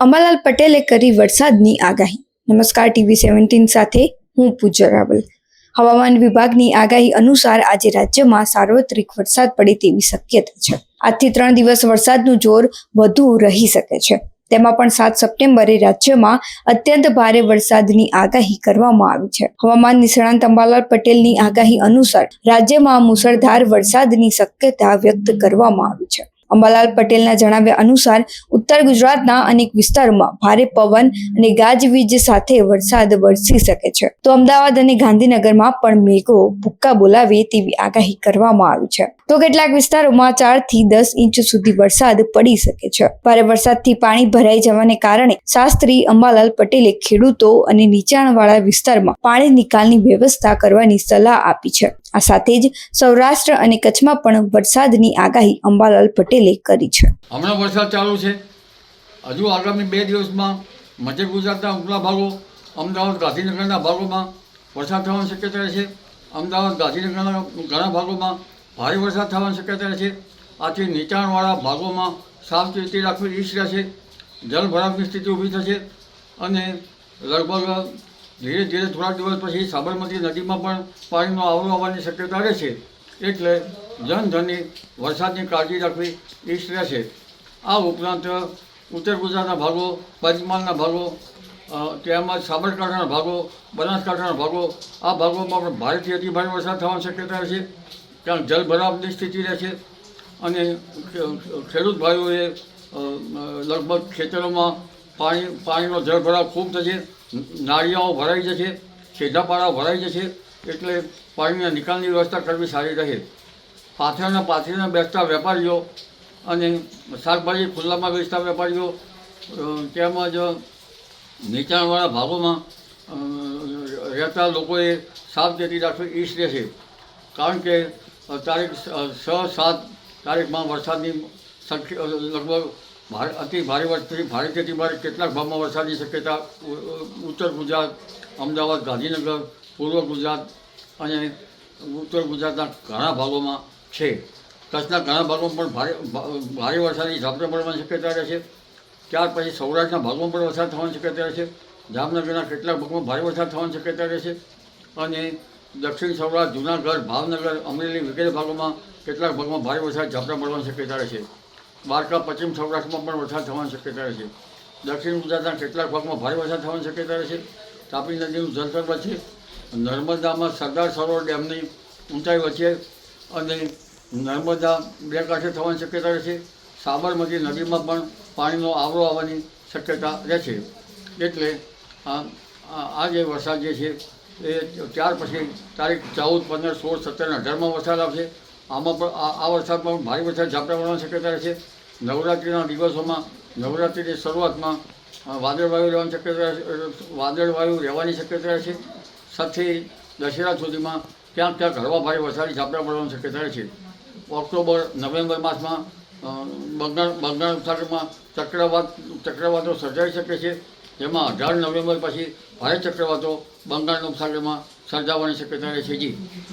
અંબાલાલ પટેલે કરી વરસાદની આગાહી. નમસ્કાર, ટીવી સેવન્ટીન સાથે હું પૂજા રાવલ. હવામાન વિભાગની આગાહી અનુસાર આજે રાજ્યમાં સાર્વત્રિક વરસાદ પડે તેવી શક્યતા છે. આજથી ત્રણ દિવસ વરસાદનું જોર વધુ રહી શકે છે. તેમાં પણ સાત સપ્ટેમ્બરે રાજ્યમાં અત્યંત ભારે વરસાદની આગાહી કરવામાં આવી છે. હવામાન નિષ્ણાંત અંબાલાલ પટેલની આગાહી અનુસાર રાજ્યમાં મુસળધાર વરસાદની શક્યતા વ્યક્ત કરવામાં આવી છે. અંબાલાલ પટેલના જણાવ્યા અનુસાર ઉત્તર ગુજરાતના અનેક વિસ્તારોમાં ભારે પવન અને ગાજવીજ સાથે વરસાદ વરસી શકે છે. તો અમદાવાદ અને ગાંધીનગરમાં પણ મેઘો ભૂક્કા બોલાવે તેવી આગાહી કરવામાં આવી છે. તો કેટલાક વિસ્તારોમાં ચારથી દસ ઇંચ સુધી વરસાદ પડી શકે છે. ભારે વરસાદથી પાણી ભરાઈ જવાને કારણે શાસ્ત્રી અંબાલાલ પટેલે ખેડૂતો અને નીચાણવાળા વિસ્તારમાં પાણી નિકાલની વ્યવસ્થા કરવાની સલાહ આપી છે. આ સાથે જ સૌરાષ્ટ્ર અને કચ્છમાં પણ વરસાદની આગાહી અંબાલાલ પટેલે કરી છે. હમણાં વરસાદ ચાલુ છે. હજુ આગામી બે દિવસમાં મધ્ય ગુજરાતના ઉપલા ભાગો, અમદાવાદ, ગાંધીનગરના ભાગોમાં વરસાદ થવાની શક્યતા છે. અમદાવાદ, ગાંધીનગરના ઘણા ભાગોમાં ભારે વરસાદ થવાની શક્યતા છે. આથી નીચાણવાળા ભાગોમાં સાવચેતી રાખવી ઈચ્છ રહેશે જળભરાવની સ્થિતિ ઊભી થશે અને લગભગ ધીરે ધીરે થોડાક દિવસ પછી સાબરમતી નદીમાં પણ પાણીનો આવરો આવવાની શક્યતા રહેશે. એટલે જનધનની વરસાદની કાળજી રાખવી ઈચ્છ રહેશે. આ ઉપરાંત ઉત્તર ગુજરાતના ભાગો, પંચમહાલના ભાગો તેમજ સાબરકાંઠાના ભાગો, બનાસકાંઠાના ભાગો, આ ભાગોમાં પણ ભારેથી અતિ ભારે વરસાદ થવાની શક્યતા રહેશે ત્યાં જલભરાવની સ્થિતિ રહેશે અને ખેડૂત ભાઈઓએ લગભગ ખેતરોમાં પાણી, પાણીનો જળભરાવ ખૂબ થશે. નાળિયાઓ ભરાઈ જશે છેડાપાડા ભરાઈ જશે, એટલે પાણીના નિકાલની વ્યવસ્થા કરવી સારી રહે. પાથરના, પાથરીના બેસતા વેપારીઓ અને શાકભાજી ખુલ્લામાં વેચતા વેપારીઓ તેમજ નીચાણવાળા ભાગોમાં રહેતા લોકોએ સાવચેતી રાખવી ઈચ્છ રહેશે. કારણ કે તારીખ છ સાત તારીખમાં વરસાદની સંખ્યા લગભગ ભારે, અતિ ભારે વરસાદથી ભારે ભારે કેટલાક ભાગમાં વરસાદની શક્યતા ઉત્તર ગુજરાત, અમદાવાદ, ગાંધીનગર, પૂર્વ ગુજરાત અને ઉત્તર ગુજરાતના ઘણા ભાગોમાં છે. કચ્છના ઘણા ભાગોમાં પણ ભારે ભારે વરસાદની ઝાપટા પડવાની શક્યતા રહેશે ત્યાર પછી સૌરાષ્ટ્રના ભાગોમાં પણ વરસાદ થવાની શક્યતા રહેશે જામનગરના કેટલાક ભાગમાં ભારે વરસાદ થવાની શક્યતા રહેશે અને દક્ષિણ સૌરાષ્ટ્ર, જૂનાગઢ, ભાવનગર, અમરેલી વગેરે ભાગોમાં કેટલાક ભાગમાં ભારે વરસાદ, ઝાપટા પડવાની શક્યતા રહેશે દ્વારકા, પશ્ચિમ સૌરાષ્ટ્રમાં પણ વરસાદ થવાની શક્યતા રહેશે દક્ષિણ ગુજરાતના કેટલાક ભાગમાં ભારે વરસાદ થવાની શક્યતા રહેશે તાપી નદીનું જળસ્તર વધશે. નર્મદામાં સરદાર સરોવર ડેમની ઊંચાઈ વચ્ચે અને નર્મદા બે કાંઠે થવાની શક્યતા રહેશે. સાબરમતી નદીમાં પણ પાણીનો આવરો આવવાની શક્યતા રહેશે. એટલે આ જે વરસાદ જે છે, એ ત્યાર પછી તારીખ ચૌદ, પંદર, સોળ, સત્તર અઢારમાં વરસાદ આવશે. આમાં પણ, આ વરસાદમાં ભારે વરસાદ ઝાપટા પડવાની શક્યતા રહેશે. નવરાત્રિના દિવસોમાં નવરાત્રિની શરૂઆતમાં વાદળવાયુ રહેવાની શક્યતા વાદળવાયુ રહેવાની શક્યતા રહેશે. સાથે દશેરા સુધીમાં ક્યાંક ક્યાંક હળવા ભારે વરસાદી ઝાપટા પડવાની શક્યતા રહેશે. ઓક્ટોબર, નવેમ્બર માસમાં બંગાળ બંગાળ ઉપસાગરમાં ચક્રવાત, ચક્રવાતો સર્જાઈ શકે છે. જેમાં અઢાર નવેમ્બર પછી ભારે ચક્રવાતો બંગાળના ઉપસાગરમાં સર્જાવાની શક્યતા રહે છે જી.